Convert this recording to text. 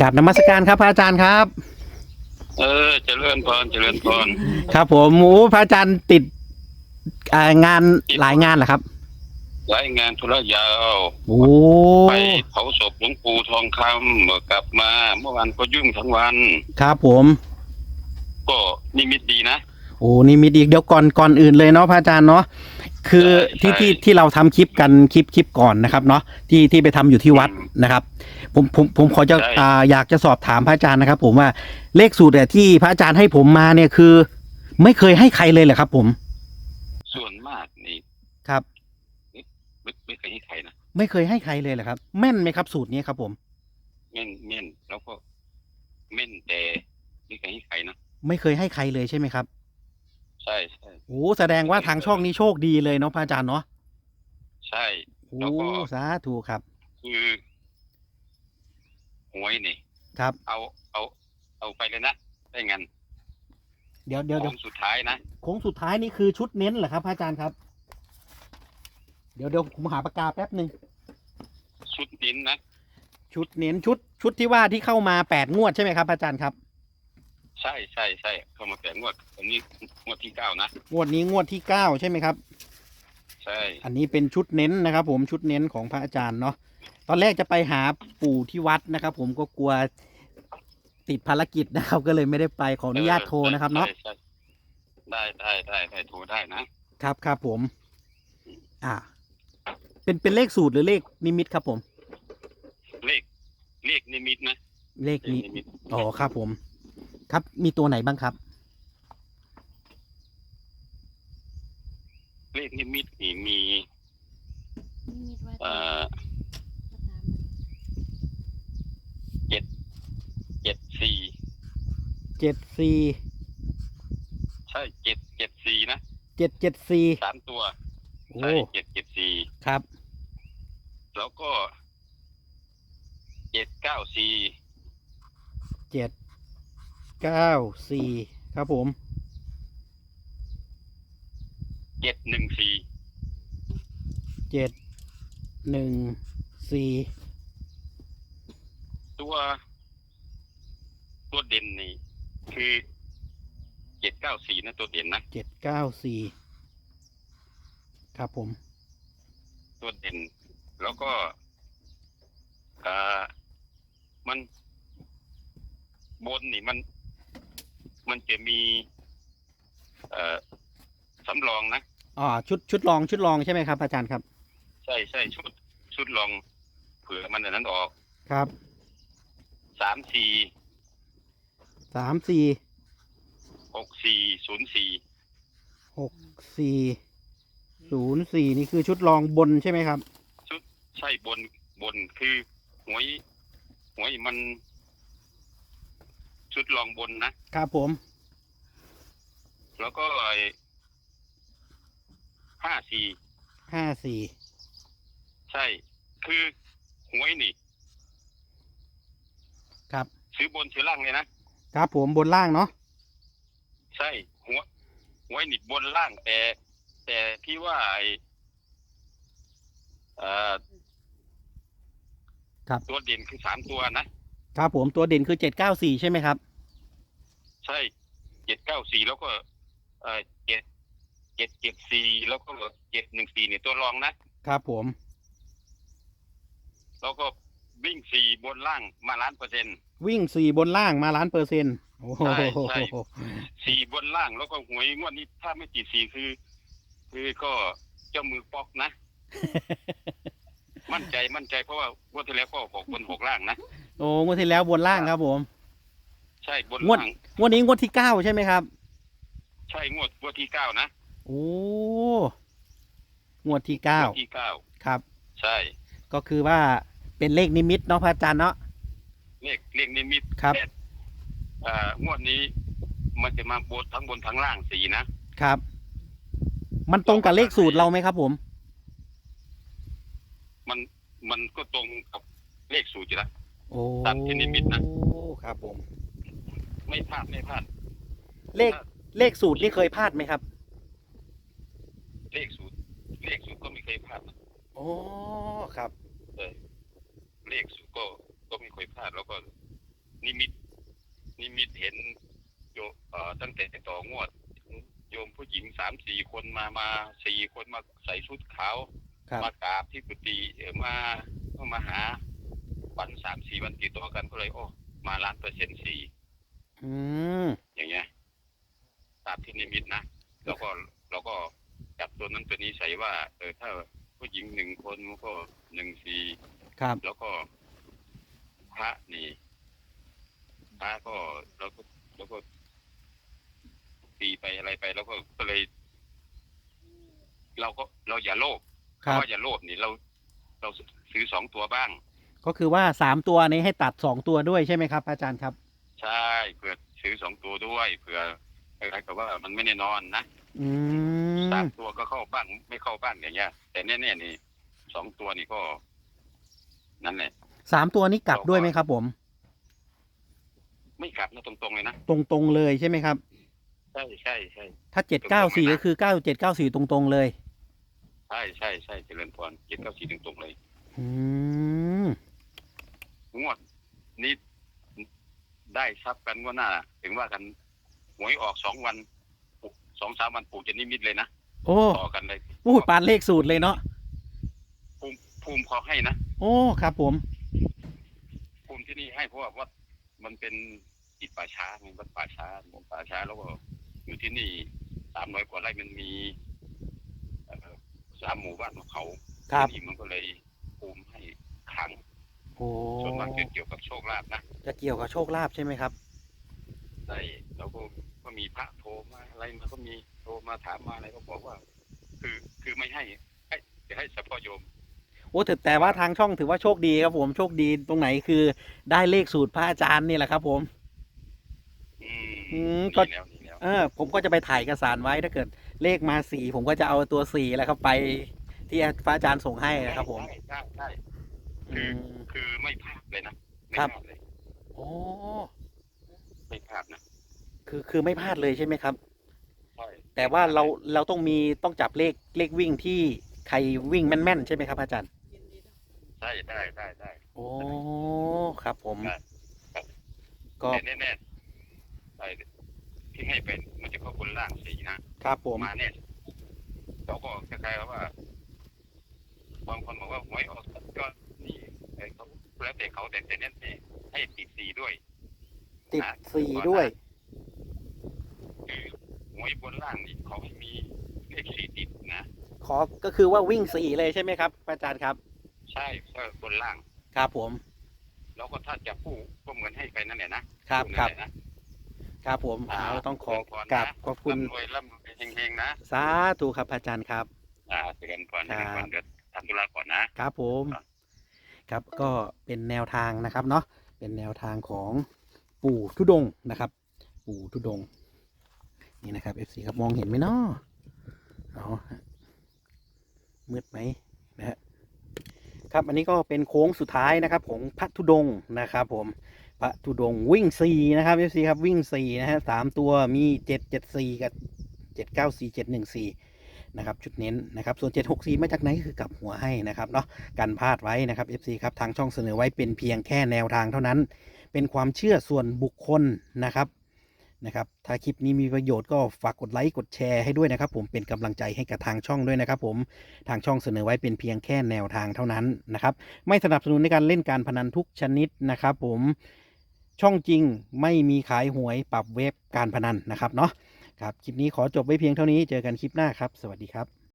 กราบนมัสการครับพระอาจารย์ครับ เออเจริญพรเจริญพรครับ ผมโอ้พระอาจารย์ติดอ่างานหลายงานเหรอครับรายงานธุระยาวโอ้ไปเผาศพหลวงปู่ทองคำเมื่อกลับมา เมื่อวานก็ยุ่งทั้งวันครับผม ก็นิมิตดีนะโอ้นี่มีอีกเดี๋ยวก่อนก่อนอื่นเลยเนาะพระอาจารย์เนาะ คือใช่ที่ใช่ที่ที่เราทำคลิปกันคลิปคลิปก่อนนะครับเนาะที่ที่ไปทำอยู่ที่วัดอืมนะครับ ผมผมผมขอจะใช่อ่าอยากจะสอบถามพระอาจารย์นะครับ ผมว่าเลขสูตรเนี่ยที่พระอาจารย์ให้ผมมาเนี่ยคือ ไม่เคยให้ใครเลยเหรอครับ ผม ส่วนมากนี่ครับไม่ไม่เคยให้ใครนะไม่เคยให้ใครเลยเหรอครับ แม่นไหมครับ สูตรนี้ครับ ผมเม่นเม่นแล้วก็เม่นแต่ไม่เคยให้ใครนะไม่เคยให้ใครเลยใช่ไหมครับใช่ใช่โอ้แสดงว่าทางช่องนี้โชคดีเลยเนาะพระอาจารย์เนาะใช่โอ้แล้วก็สาธุครับ คือหวยนี่ ครับ เอาเอาเอาไปเลยนะได้เงินเดี๋ยวเดี๋ยวเดี๋ยวของสุดท้ายนะโค้งสุดท้ายนี่คือชุดเน้นเหรอครับพระอาจารย์ครับ เดี๋ยวเดี๋ยวผมหาปากกาแป๊บหนึ่งชุดดินนะชุดเน้นชุดชุดที่ว่าที่เข้ามาแปดงวดใช่ไหมครับพระอาจารย์ครับ ใช่ใช่ใช่เข้ามาแต่งวดอันนี้งวดที่เก้านะงวดนี้งวดที่เก้าใช่ไหมครับ ใช่ อันนี้เป็นชุดเน้นนะครับ ผมชุดเน้นของพระอาจารย์เนาะตอนแรกจะไปหาปู่ที่วัดนะครับ ผมก็กลัวติดภารกิจนะครับก็เลยไม่ได้ไปขออนุญาตโทรนะครับเนาะใช่ใช่ได้ได้ได้ได้โทรได้นะครับครับผม อ่า เป็นเป็นเลขสูตรหรือเลขนิมิตครับผม เลขเลขนิมิตนะเลขเลขนี้นิมิตอ๋อครับผม ครับ มีตัวไหนบ้างครับ เลขนิมิตนี่มีมิตว่าเอ่อจะตามเจ็ดสี่เจ็ดสี่ใช่เจ็ดเจ็ดสี่นะเจ็ดเจ็ดสี่สามตัวโอ้ใช่เจ็ดเจ็ดสี่ครับ แล้วก็เจ็ดเก้าสี่เจ็ด เก้าสี่ครับผมเจ็ดหนึ่งสี่เจ็ดหนึ่งสี่ตัว ตัวเด่นนี่ คือเจ็ดเก้าสี่นะตัวเด่นนะเจ็ดเก้าสี่ครับผม ตัวเด่น แล้วก็อ่ามัน บนนี่มัน มันจะมี เอ่อสำรองนะอ๋อชุดชุดรองชุดรองใช่ไหมครับอาจารย์ครับ ใช่ใช่ชุด ชุดรองเผื่อมันอันนั้นออกครับสามสี่สามสี่หกสี่ศูนย์สี่หกสี่ศูนย์สี่นี่คือชุดรองบนใช่ไหมครับใช่บนบนคือหวยหวยมัน ชุดรองบนนะครับผม แล้วก็ไอ้ห้าสี่ห้าสี่ใช่ คือหวยนี่ ครับ ซื้อบนซื้อล่างเลยนะครับผมบนล่างเนาะใช่หัวหวยนี่บนล่าง แต่ แต่ที่ว่าไอ้เอ่อครับตัวเด่นคือสามตัวนะ ครับผมตัวเด่นคือเจ็ดเก้าสี่ใช่ไหมครับ ใช่เจ็ดเก้าสี่แล้วก็เอ่อเจ็ดเจ็ดเจ็ดสี่แล้วก็เจ็ดหนึ่งสี่เนี่ยตัวรองนะครับผม แล้วก็วิ่งสี่บนล่างมาล้านเปอร์เซ็นต์วิ่งสี่บนล่างมาล้านเปอร์เซ็นต์โอ้โหใช่ใช่สี่บนล่างแล้วก็หวยงวดนี้ถ้าไม่ติดสี่คือ คือก็เจ้ามือปอกนะ มั่นใจมั่นใจเพราะว่างวดที่แล้วก็หกบนหกล่างนะ โอ้งวดที่แล้วบนล่างครับผม ใช่บนงวดล่างงวดนี้งวดที่เก้าใช่ไหมครับ ใช่งวดงวดที่เก้านะโอ้งวดที่เก้างวดที่เก้าครับ ใช่ก็คือว่าเป็นเลขนิมิตเนาะพระอาจารย์เนาะ เลขเลขนิมิตครับ แต่อ่างวดนี้ มันจะมาบนทั้งบนทั้งล่างสี่นะครับ มันตรงกับเลขสูตรเราไหมครับ ผม มันมันก็ตรงกับเลขสูตรอยู่แล้ว โตามที่นิมิตนะ ครับผม ไม่พลาดไม่พลาดเลขเลขสูตรนี่เคยพลาดไหมครับ เลขสูตรเลขสูตรก็ไม่เคยพลาดนะโอ้ ครับ เลขสูตรก็ก็ไม่เคยพลาดแล้วก็ นิมิต นิมิตเห็นโยเอ่อตั้งแต่ต่องวด โยมผู้หญิงสามสี่คนมามาสี่คนมาใส่ชุดขาวมากราบที่ปุตติมามาหา วันสามสี่วันติดต่อกันก็เลยโอ้มาล้านเปอร์เซ็นต์สี่อืมอย่างเงี้ยตามที่นิมิตนะแล้วก็เราก็จับตัวนั้นตัวนี้ใส่ว่า เออถ้าผู้หญิงหนึ่งคนก็หนึ่งสี่ครับ แล้วก็พระนี่พระก็เราก็เราก็ตีไปอะไรไปแล้วก็ก็เลย เราก็เราอย่าโลภครัเพบราะว่าอย่าโลภนี่เรา เราซื้อสองตัวบ้าง ก็คือว่าสามตัวนี้ให้ตัดสองตัวด้วยใช่ไหมครับ อาจารย์ครับ ใช่เผื่อซื้อสองตัวด้วยเผื่ออะไรกับว่ามันไม่แน่นอนนะอืมสามตัวก็เข้าบ้างไม่เข้าบ้างอย่างเงี้ย แต่แน่ๆนี่สองตัวนี่ก็ นั่นแหละสามตัวนี้กลับด้วยไหมครับ ผม ไม่กลับนะตรงๆเลยนะตรงๆเลยใช่ไหมครับใช่ใช่ใช่ถ้าเจ็ดเก้าสี่ก็คือเก้าเจ็ดเก้าสี่ตรงๆเลย ใช่ใช่ใช่เจริญพรเจ็ดเก้าสี่ตรงๆเลย อืม งวดนี้ได้ทรัพย์กันงวดหน้าถึงว่ากันหวยออกสองวันปู่สองสามวันปู่จะนิมิตเลยนะโอ้ต่อกันเลยพูดปานเลขสูตรเลยเนาะภูมิภูมิขอให้นะโอ้ครับ ผม ภูมิที่นี่ให้เพราะว่าวัดมันเป็นอิฐป่าช้าไงวัดป่าช้าหมู่ป่าช้าแล้วก็อยู่ที่นี่สามร้อยกว่าไร่มันมีเอ่อสามหมู่บ้านของเขาครับ ที่นี่มันก็เลยภูมิให้ขลัง โอ้ส่วนมากจะเกี่ยวกับโชคลาภนะจะเกี่ยวกับโชคลาภใช่ไหมครับใช่แล้วก็ก็มีพระโทรมาอะไรมาก็มีโทรมาถามมาอะไรก็บอกว่า คือคือไม่ให้ให้จะให้เฉพาะโยมโอ้แต่แต่ว่าทางช่องถือว่าโชคดีครับผมโชคดีตรงไหนคือได้เลขสูตรพระอาจารย์นี่แหละครับ ผม อืมอืมก็นี่แล้วนี่แล้วเออ ผมก็จะไปถ่ายเอกสารไว้ถ้าเกิด เลขมาสี่ผมก็จะเอาตัวสี่แล้วครับไป ที่พระอาจารย์ส่งให้นะครับผม ใช่ใช่ใช่อื คือมคือไม่พลาดเลยนะไม่ครับพลาดเลยโอ้ไม่พลาดนะคือคือไม่พลาดเลยใช่ไหมครับใช่แต่ว่าเราเราต้องมีต้องจับเลขเลขวิ่งที่ใครวิ่งแม่นๆใช่ไหมครับ อาจารย์ใช่ได้ได้ได้โอ้ครับ ผมได้ก็แต่แน่ๆใช่ที่ให้เป็นมันจะเข้าบนล่างสีนะครับผมมาแน่เราก็คล้ายๆว่าบางคนบอกว่าหวยออกก็นี่แต่เขา แล้วแต่เขาแต่แต่เน้นให้ให้ติดสีด้วยติดสี่ด้วยคือหวยบนล่างนี่เขาให้มีเลขสีติดนะขอก็คือว่าวิ่งสี่เลยใช่ไหมครับอาจารย์ครับ ใช่ก็บนล่างครับผม แล้วก็ถ้าจะผู้ก็เหมือนให้ไปนั่นแหละนะครับครับนั่นแหละนะครับผมเอาต้องขอกราบขอบคุณร่ำรวยร่ำรวยเฮงๆนะสาธุครับอาจารย์ครับ อ่าเตือนก่อนครับเตือนก่อนเดี๋ยวทำธุระก่อนนะครับผม ครับก็เป็นแนวทางนะครับเนาะเป็นแนวทางของปู่ทุดงนะครับ ปู่ทุดงนี่นะครับ FC ครับมองเห็นไหมเนาะเอาะมืดไหมนะฮะครับอันนี้ก็เป็นโค้งสุดท้ายนะครับของพระธุดงนะครับ ผมพระธุดงวิ่งสี่นะครับ FC ครับวิ่งสี่นะฮะสามตัวมีเจ็ดเจ็ดสี่กับเจ็ดเก้าสี่เจ็ดหนึ่งสี่ นะครับชุดเน้นนะครับส่วน 764 มาจากไหนคือกลับหัวให้นะครับเนาะกันพลาดไว้นะครับ FC ครับทางช่องเสนอไว้เป็นเพียงแค่แนวทางเท่านั้น เป็นความเชื่อส่วนบุคคลนะครับนะครับถ้าคลิปนี้มีประโยชน์ก็ฝากกดไลค์กดแชร์ให้ด้วยนะครับ ผมเป็นกำลังใจให้กับทางช่องด้วยนะครับผมทางช่องเสนอไว้เป็นเพียงแค่แนวทางเท่านั้นนะครับไม่สนับสนุนในการเล่นการพนันทุกชนิดนะครับ ผมช่องจริงไม่มีขายหวยปรับเว็บการพนันนะครับเนาะ ครับ คลิปนี้ขอจบไว้เพียงเท่านี้ เจอกันคลิปหน้าครับ สวัสดีครับ